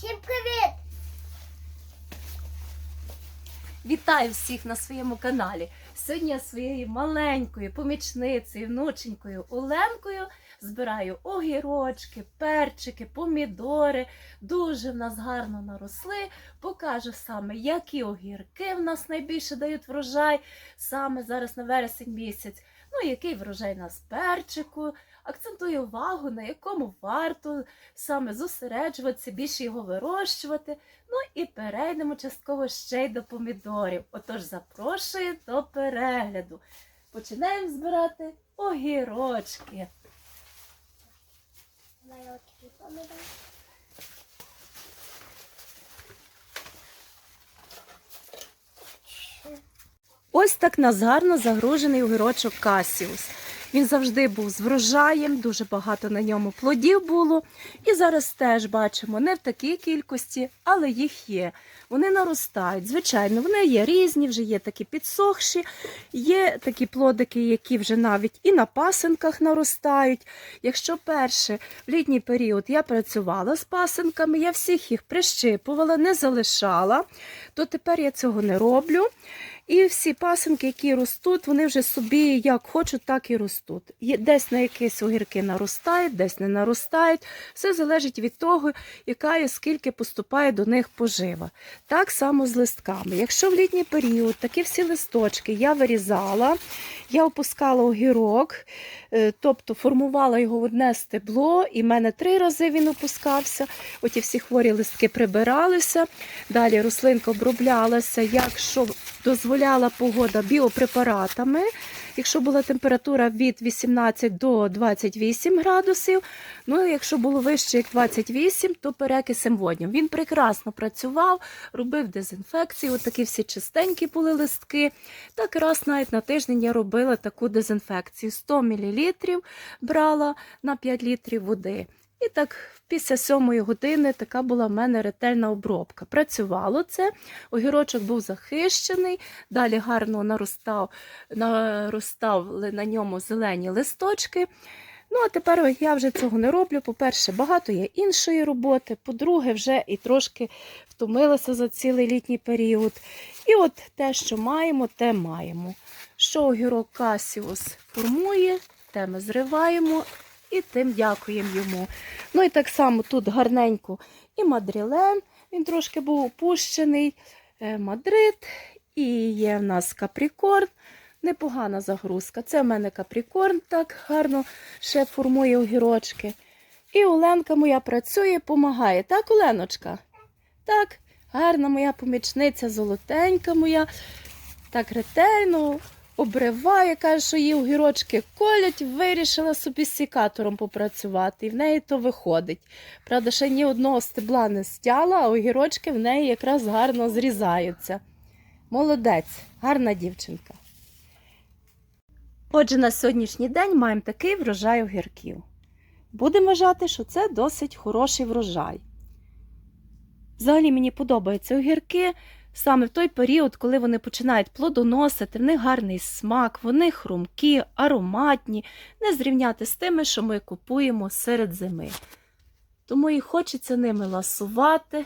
Всім привіт! Вітаю всіх на своєму каналі. Сьогодні я своєю маленькою помічницею, внученькою Оленкою збираю огірочки, перчики, помідори. Дуже в нас гарно наросли. Покажу саме, які огірки в нас найбільше дають врожай саме зараз на вересень місяць. Ну, який врожай у нас перчику. Акцентую увагу, на якому варто саме зосереджуватися, більше його вирощувати. Ну і перейдемо частково ще й до помідорів. Отож, запрошую до перегляду. Починаємо збирати огірочки. Ось так нас гарно загружений огірочок Касіус. Він завжди був з врожаєм, дуже багато на ньому плодів було. І зараз теж бачимо не в такій кількості, але їх є. Вони наростають. Звичайно, вони є різні, вже є такі підсохші, є такі плодики, які вже навіть і на пасинках наростають. Якщо перше в літній період я працювала з пасинками, я всіх їх прищипувала, не залишала, то тепер я цього не роблю. І всі пасинки, які ростуть, вони вже собі як хочуть, так і ростуть. Десь на якісь огірки наростають, десь не наростають. Все залежить від того, яка і скільки поступає до них пожива. Так само з листками. Якщо в літній період такі всі листочки я вирізала, я опускала огірок, е, тобто формувала його в одне стебло, і в мене три рази він опускався. Оті всі хворі листки прибиралися. Далі рослинка оброблялася, якщо дозволяла погода біопрепаратами. Якщо була температура від 18 до 28 градусів, ну і якщо було вище як 28, то перекисем водню. Він прекрасно працював, робив дезінфекцію, от такі всі чистенькі були листки. Так раз навіть на тиждень я робила таку дезінфекцію. 100 мл брала на 5 літрів води. І так після сьомої години така була в мене ретельна обробка. Працювало це, огірочок був захищений, далі гарно наростав, наростали на ньому зелені листочки. Ну, а тепер я вже цього не роблю. По-перше, багато є іншої роботи. По-друге, вже і трошки втомилася за цілий літній період. І от те, що маємо, те маємо. Що огірок Касіус формує, те ми зриваємо і тим дякуємо йому. Ну і так само тут гарненько і мадрілен, він трошки був опущений, е, мадрид, і є в нас капрікорн. Непогана загрузка. Це в мене капрікорн так гарно ще формує огірочки. І Оленка моя працює, допомагає. Так, Оленочка? Так, гарна моя помічниця, золотенька моя, так ретельно обриває, каже, що її огірочки колять, вирішила собі сікатором попрацювати, і в неї то виходить. Правда, ще ні одного стебла не стяла, а огірочки в неї якраз гарно зрізаються. Молодець, гарна дівчинка. Отже, на сьогоднішній день маємо такий врожай огірків. Будемо вважати, що це досить хороший врожай. Взагалі мені подобаються огірки саме в той період, коли вони починають плодоносити, в них гарний смак, вони хрумкі, ароматні, не зрівняти з тими, що ми купуємо серед зими. Тому і хочеться ними ласувати.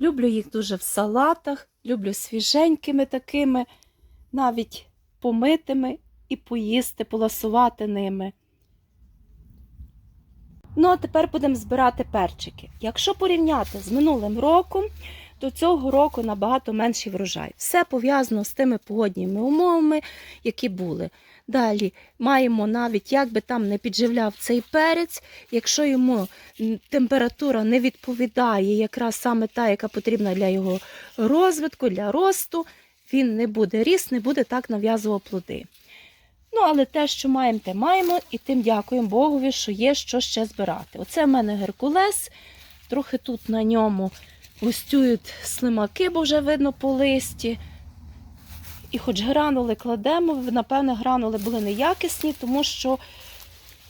Люблю їх дуже в салатах, люблю свіженькими такими, навіть помитими і поїсти, поласувати ними. Ну, а тепер будемо збирати перчики. Якщо порівняти з минулим роком, то цього року набагато менший врожай. Все пов'язано з тими погодніми умовами, які були. Далі маємо навіть, як би там не підживляв цей перець, якщо йому температура не відповідає, якраз саме та, яка потрібна для його розвитку, для росту, він не буде ріс, не буде так нав'язував плоди. Ну, але те, що маємо, те маємо, і тим дякуємо Богові, що є що ще збирати. Оце в мене Геркулес, трохи тут на ньому густюють слимаки, бо вже видно по листі. І хоч гранули кладемо, напевне, гранули були неякісні, тому що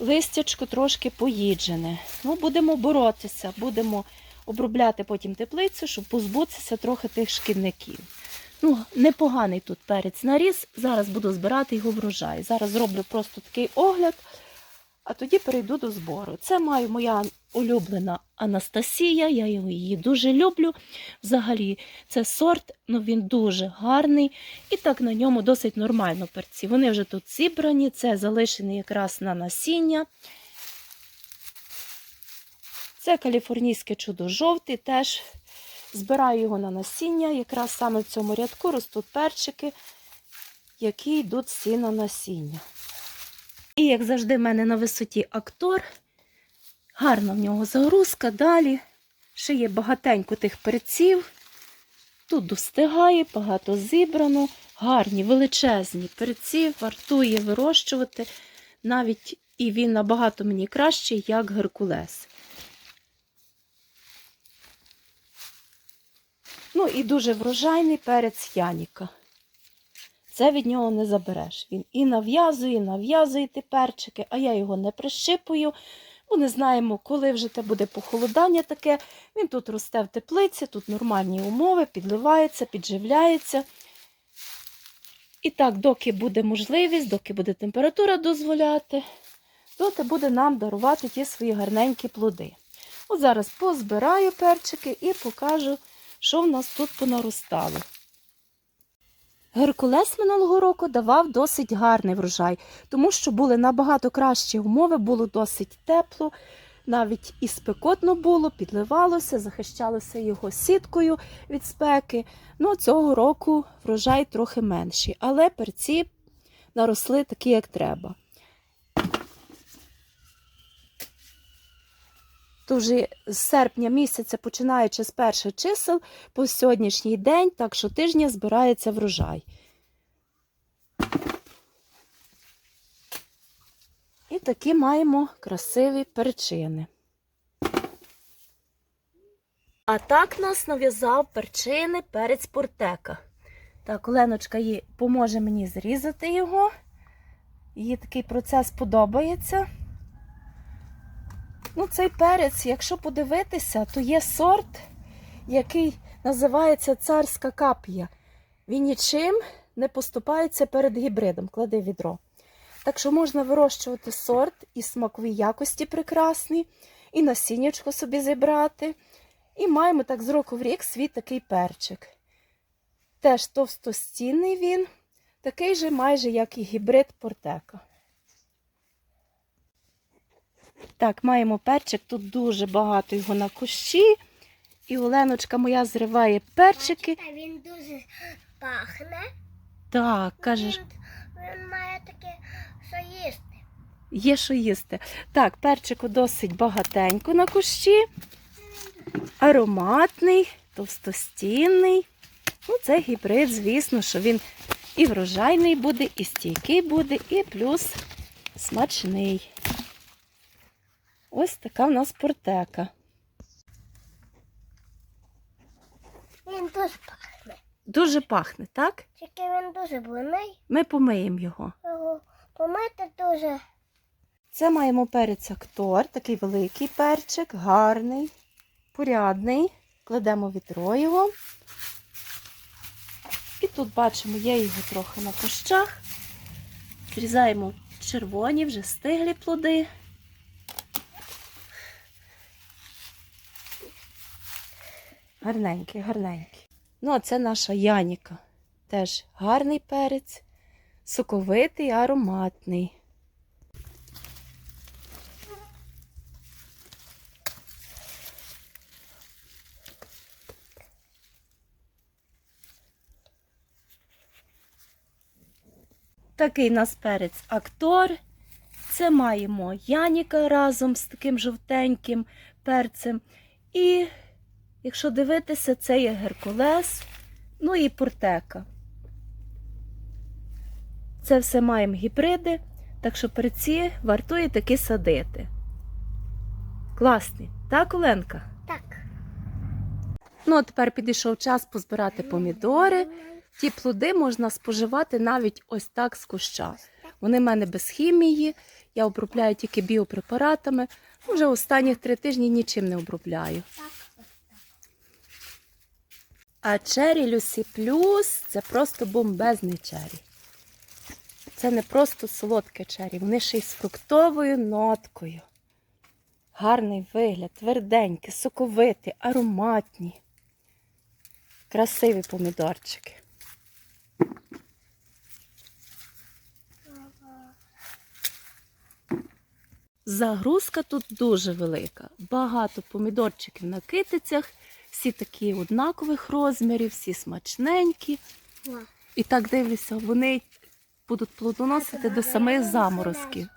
листячко трошки поїджене. Ну, будемо боротися, будемо обробляти потім теплицю, щоб позбутися трохи тих шкідників. Ну, непоганий тут перець наріс. Зараз буду збирати його врожай. Зараз зроблю просто такий огляд, а тоді перейду до збору. Це маю моя улюблена Анастасія. Я її дуже люблю. Взагалі, це сорт, ну він дуже гарний. І так на ньому досить нормально перці. Вони вже тут зібрані, це залишені якраз на насіння. Це каліфорнійське чудо жовтий, теж збираю його на насіння. Якраз саме в цьому рядку ростуть перчики, які йдуть всі на насіння. І, як завжди, в мене на висоті актор. Гарна в нього загрузка. Далі ще є багатенько тих перців. Тут достигає, багато зібрано. Гарні, величезні перці, вартує вирощувати. Навіть і він набагато мені кращий, як Геркулес. Ну і дуже врожайний перець Яніка. Це від нього не забереш. Він і нав'язує, нав'язує ті перчики, а я його не прищипую. Бо не знаємо, коли вже те буде похолодання таке. Він тут росте в теплиці, тут нормальні умови, підливається, підживляється. І так, доки буде можливість, доки буде температура дозволяти, доти буде нам дарувати ті свої гарненькі плоди. От зараз позбираю перчики і покажу, що в нас тут понаростало. Геркулес минулого року давав досить гарний врожай, тому що були набагато кращі умови, було досить тепло, навіть і спекотно було, підливалося, захищалося його сіткою від спеки. Ну, цього року врожай трохи менший, але перці наросли такі, як треба. То вже з серпня місяця, починаючи з перших чисел, по сьогоднішній день, так що тижня збирається врожай. І такі маємо красиві перчини. А так нас нав'язав перчини перець портека. Так, Оленочка поможе мені зрізати його. Їй такий процес подобається. Ну, цей перець, якщо подивитися, то є сорт, який називається царська кап'я. Він нічим не поступається перед гібридом. Клади відро. Так що можна вирощувати сорт і смакові якості прекрасні, і насіннячко собі зібрати. І маємо так з року в рік свій такий перчик. Теж товстостінний він, такий же майже, як і гібрид портека. Так, маємо перчик, тут дуже багато його на кущі. І Оленочка моя зриває перчики. Бачите, він дуже пахне. Так, кажеш, Він, він має таке, що їсти. є що їсти. Так, перчику досить багатенько на кущі. Ароматний, товстостінний. Ну, це гібрид, звісно, що він і врожайний буде, і стійкий буде, і плюс смачний. Ось така в нас портека. Він дуже пахне. Дуже пахне, так? Тільки він дуже блинний. Ми помиємо його. Його помити дуже. Це маємо перець актор, такий великий перчик, гарний, порядний. Кладемо в відро його. І тут бачимо, є його трохи на кущах. Зрізаємо червоні, вже стиглі плоди. Гарненький, гарненький. Ну, а це наша Яніка. Теж гарний перець, соковитий, ароматний. Такий нас перець актор. Це маємо Яніка разом з таким жовтеньким перцем. І, якщо дивитися, це є Геркулес, ну і портека. Це все маємо гібриди, так що перці вартує таки садити. Класний, так, Оленка? Так. Ну, а тепер підійшов час позбирати помідори. Ті плоди можна споживати навіть ось так з куща. Вони в мене без хімії, я обробляю тільки біопрепаратами. Вже останніх три тижні нічим не обробляю. А чері Люсі Плюс це просто бомбезний чері. Це не просто солодке чері, вони ще й з фруктовою ноткою. Гарний вигляд, тверденькі, соковиті, ароматні. Красиві помідорчики. Загрузка тут дуже велика. Багато помідорчиків на китицях, всі такі однакових розмірів, всі смачненькі. І так дивлюся, вони будуть плодоносити до самих заморозків.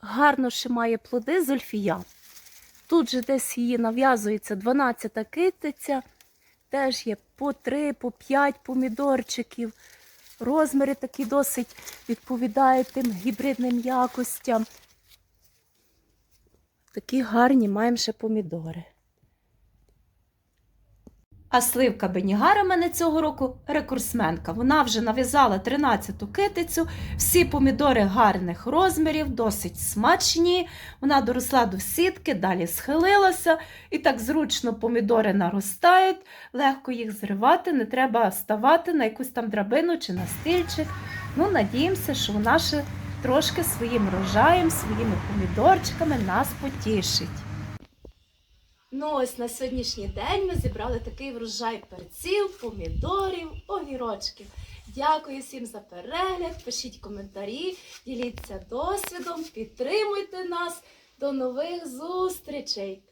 Гарно ще має плоди зольфія. Тут же десь її нав'язується 12 китиця, теж є по 3, по 5 помідорчиків. Розміри такі досить відповідають тим гібридним якостям. Такі гарні маємо ще помідори. А сливка Бенігара мене цього року рекордсменка. Вона вже нав'язала 13-ту китицю. Всі помідори гарних розмірів, досить смачні. Вона доросла до сітки, далі схилилася. І так зручно помідори наростають, легко їх зривати, не треба ставати на якусь там драбину чи на стільчик. Ну, надіємося, що вона ще трошки своїм рожаєм, своїми помідорчиками нас потішить. Ну, ось на сьогоднішній день ми зібрали такий врожай перців, помідорів, огірочків. Дякую всім за перегляд. Пишіть коментарі, діліться досвідом, підтримуйте нас. До нових зустрічей!